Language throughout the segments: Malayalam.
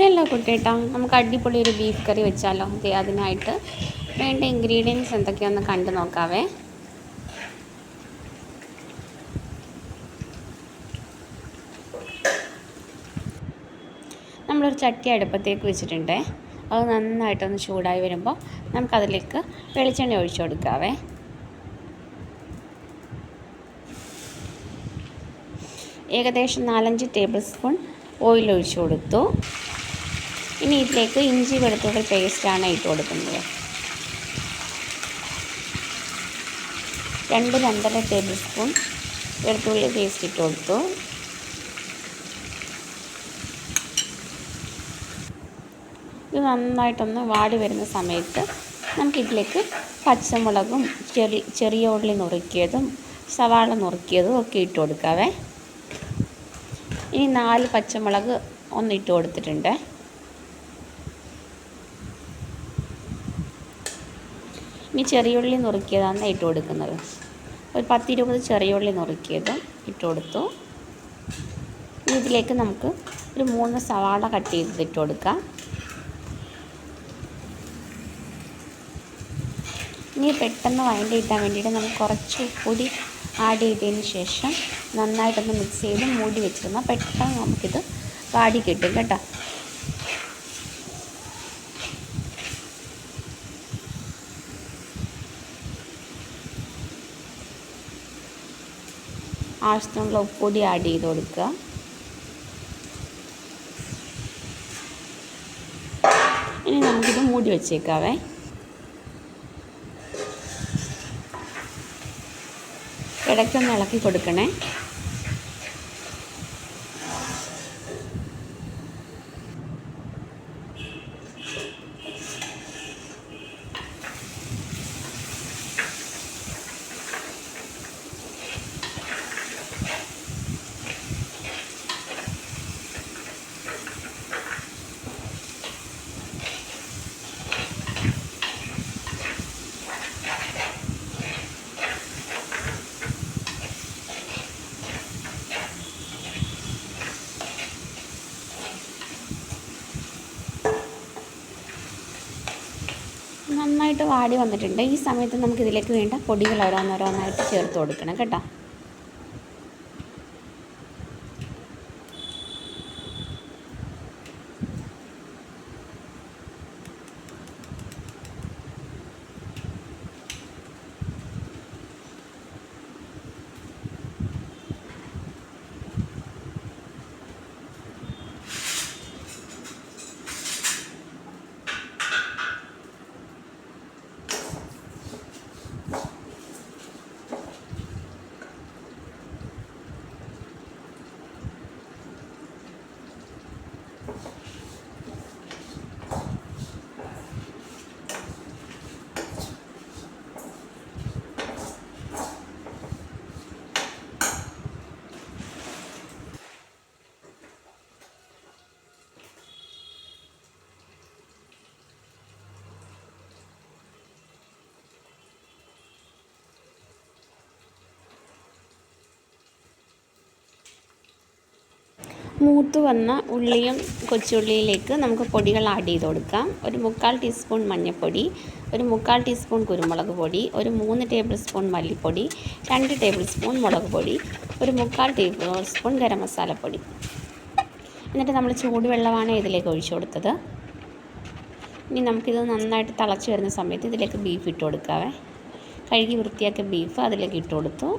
ഹലോ കുട്ടിയേട്ടാ നമുക്ക് അടിപൊളി ഒരു ബീഫ് കറി വെച്ചാലോ? അതെ അതിനായിട്ട് വേണ്ട ഇൻഗ്രീഡിയൻസ് എന്തൊക്കെയാണെന്ന് കണ്ടു നോക്കാവേ. നമ്മളൊരു ചട്ടി അടുപ്പത്തേക്ക് വെച്ചിട്ടുണ്ട്. അത് നന്നായിട്ടൊന്ന് ചൂടായി വരുമ്പോൾ നമുക്കതിലേക്ക് വെളിച്ചെണ്ണ ഒഴിച്ചു കൊടുക്കാവേ. ഏകദേശം നാലഞ്ച് ടേബിൾ സ്പൂൺ ഓയിൽ ഒഴിച്ചു കൊടുത്തു. ഇനി ഇതിലേക്ക് ഇഞ്ചി വെളുത്തുള്ളി പേസ്റ്റാണ് ഇട്ട് കൊടുക്കുന്നത്. രണ്ട് രണ്ടര ടേബിൾ സ്പൂൺ വെളുത്തുള്ളി പേസ്റ്റ് ഇട്ട് കൊടുത്തു. ഇത് നന്നായിട്ടൊന്ന് വാടി വരുന്ന സമയത്ത് നമുക്കിതിലേക്ക് പച്ചമുളകും ചെറിയ ചെറിയ ഉള്ളി നുറുക്കിയതും സവാള നുറുക്കിയതും ഒക്കെ ഇട്ട് കൊടുക്കാവേ. ഇനി നാല് പച്ചമുളക് ഒന്ന് ഇട്ട് കൊടുത്തിട്ടുണ്ട്. ഇനി ചെറിയുള്ളി നുറുക്കിയതാണ് ഇട്ട് കൊടുക്കുന്നത്. ഒരു പത്തിരുപത് ചെറിയുള്ളി നുറുക്കിയതും ഇട്ട് കൊടുത്തു. ഇതിലേക്ക് നമുക്ക് ഒരു മൂന്ന് സവാള കട്ട് ചെയ്തത് ഇട്ട് കൊടുക്കാം. ഇനി പെട്ടെന്ന് വഴണ്ടി കിട്ടാൻ വേണ്ടിയിട്ട് നമുക്ക് കുറച്ച് പൊടി ആഡ് ചെയ്തതിന് ശേഷം നന്നായിട്ടൊന്ന് മിക്സ് ചെയ്ത് മൂടി വെച്ചിരുന്നാൽ പെട്ടെന്ന് നമുക്കിത് വാടി കിട്ടും കേട്ടോ. ആവശ്യത്തിനുള്ള ഉപ്പൊടി ആഡ് ചെയ്ത് കൊടുക്കുക. ഇനി നമുക്കിത് മൂടി വെച്ചേക്കാവേ. ഇടയ്ക്കൊന്ന് ഇളക്കി കൊടുക്കണേ. നന്നായിട്ട് വാടി വന്നിട്ടുണ്ട്. ഈ സമയത്ത് നമുക്ക് ഇതിലേക്ക് വേണ്ട പൊടികൾ ഓരോന്നോരോന്നായിട്ട് ചേർത്ത് കൊടുക്കണം കേട്ടോ. മൂത്ത് വന്ന ഉള്ളിയും കൊച്ചുള്ളിയിലേക്ക് നമുക്ക് പൊടികൾ ആഡ് ചെയ്ത് കൊടുക്കാം. ഒരു മുക്കാൽ ടീസ്പൂൺ മഞ്ഞൾപ്പൊടി ഒരു മുക്കാൽ ടീസ്പൂൺ കുരുമുളക് പൊടി ഒരു മൂന്ന് ടേബിൾ സ്പൂൺ മല്ലിപ്പൊടി രണ്ട് ടേബിൾ സ്പൂൺ മുളക് പൊടി ഒരു മുക്കാൽ ടേബിൾ സ്പൂൺ ഗരം മസാലപ്പൊടി എന്നിട്ട് നമ്മൾ ചൂടുവെള്ളമാണ് ഇതിലേക്ക് ഒഴിച്ചു കൊടുത്തത്. ഇനി നമുക്കിത് നന്നായിട്ട് തിളച്ച് വരുന്ന സമയത്ത് ഇതിലേക്ക് ബീഫ് ഇട്ട് കൊടുക്കാവേ. കഴുകി വൃത്തിയാക്കിയ ബീഫ് അതിലേക്ക് ഇട്ട് കൊടുത്തു.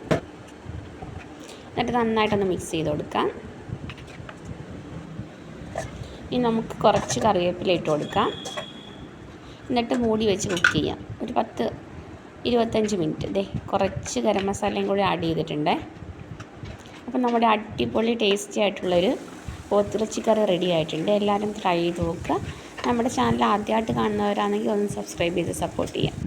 എന്നിട്ട് നന്നായിട്ടൊന്ന് മിക്സ് ചെയ്ത് കൊടുക്കാം. ഇനി നമുക്ക് കുറച്ച് കറിവേപ്പില ഇട്ട് കൊടുക്കാം. എന്നിട്ട് മൂടി വെച്ച് കുക്ക് ചെയ്യാം. ഒരു പത്ത് ഇരുപത്തഞ്ച് മിനിറ്റ്. ദേ കുറച്ച് ഗരം മസാലയും കൂടി ആഡ് ചെയ്തിട്ടുണ്ട്. അപ്പം നമ്മുടെ അടിപൊളി ടേസ്റ്റി ആയിട്ടുള്ളൊരു പോത്തിറച്ചി കറി റെഡി ആയിട്ടുണ്ട്. എല്ലാവരും ട്രൈ ചെയ്ത് നോക്കുക. നമ്മുടെ ചാനൽ ആദ്യമായിട്ട് കാണുന്നവരാണെങ്കിൽ ഒന്ന് സബ്സ്ക്രൈബ് ചെയ്ത് സപ്പോർട്ട് ചെയ്യാം.